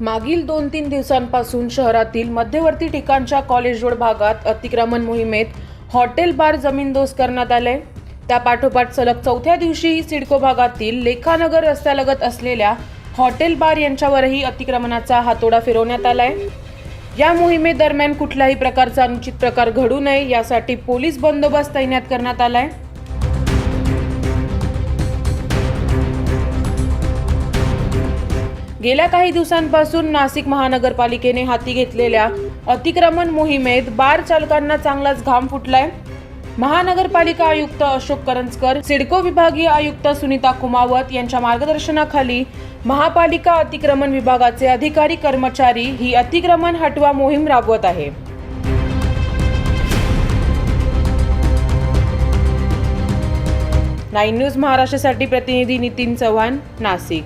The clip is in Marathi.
मागील दोन तीन दिवसांपासून शहरातील मध्यवर्ती ठिकाणच्या कॉलेज रोड भागात अतिक्रमण मोहिमेत हॉटेल बार जमीनदोस्त करण्यात आले. त्यापाठोपाठ सलग चौथ्या दिवशी सिडको भागातील लेखानगर रस्त्यालगत असलेल्या हॉटेल बार यांच्यावरही अतिक्रमणाचा हातोडा फिरवण्यात आलाय. या मोहिमेदरम्यान कुठल्याही प्रकारचा अनुचित प्रकार घडू नये यासाठी पोलीस बंदोबस्त तैनात करण्यात आलाय. गेल्या काही दिवसांपासून नाशिक महानगरपालिकेने हाती घेतलेल्या अतिक्रमण मोहिमेत बार चालकांना चांगलाच घाम फुटलाय. महानगरपालिका आयुक्त अशोक करंजकर सिडको विभागीय आयुक्त सुनीता कुमावत यांच्या मार्गदर्शनाखाली महापालिका अतिक्रमण विभागाचे अधिकारी कर्मचारी ही अतिक्रमण हटवा मोहीम राबवत आहे. नाईन न्यूज महाराष्ट्रासाठी प्रतिनिधी नितीन चव्हाण नाशिक.